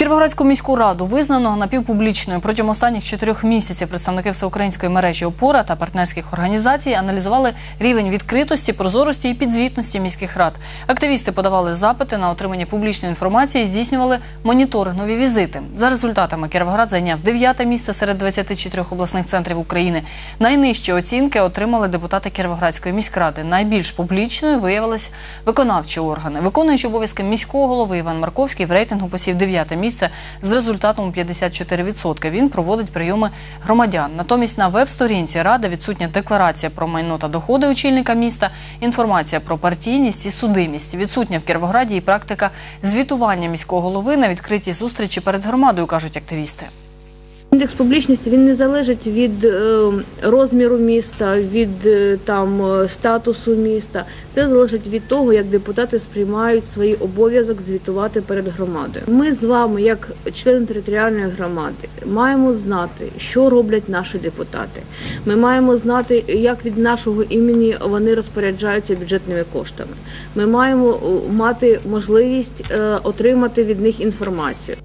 Кіровоградську міську раду визнано напівпублічною протягом останніх чотирьох місяців представники всеукраїнської мережі опора та партнерських організацій аналізували рівень відкритості, прозорості і підзвітності міських рад. Активісти подавали запити на отримання публічної інформації і здійснювали моніторингові візити. За результатами Кіровоград зайняв дев'яте місце серед 24 обласних центрів України. Найнижчі оцінки отримали депутати Кіровоградської міськради. Найбільш публічною виявились виконавчі органи. Виконуючи обов'язки міського голови Іван Марковський в рейтингу посів дев'яте місце з результатом у 54%. Він проводить прийоми громадян. Натомість на веб-сторінці ради відсутня декларація про майно та доходи очільника міста, інформація про партійність і судимість. Відсутня в Кіровограді і практика звітування міського голови на відкритій зустрічі перед громадою, кажуть активісти. Індекс публічності він не залежить від е, розміру міста, від е, там е, статусу міста. Це залежить від того, як депутати сприймають свій обов'язок звітувати перед громадою. Ми з вами, як члени територіальної громади, маємо знати, що роблять наші депутати. Ми маємо знати, як від нашого імені вони розпоряджаються бюджетними коштами. Ми маємо мати можливість отримати від них інформацію.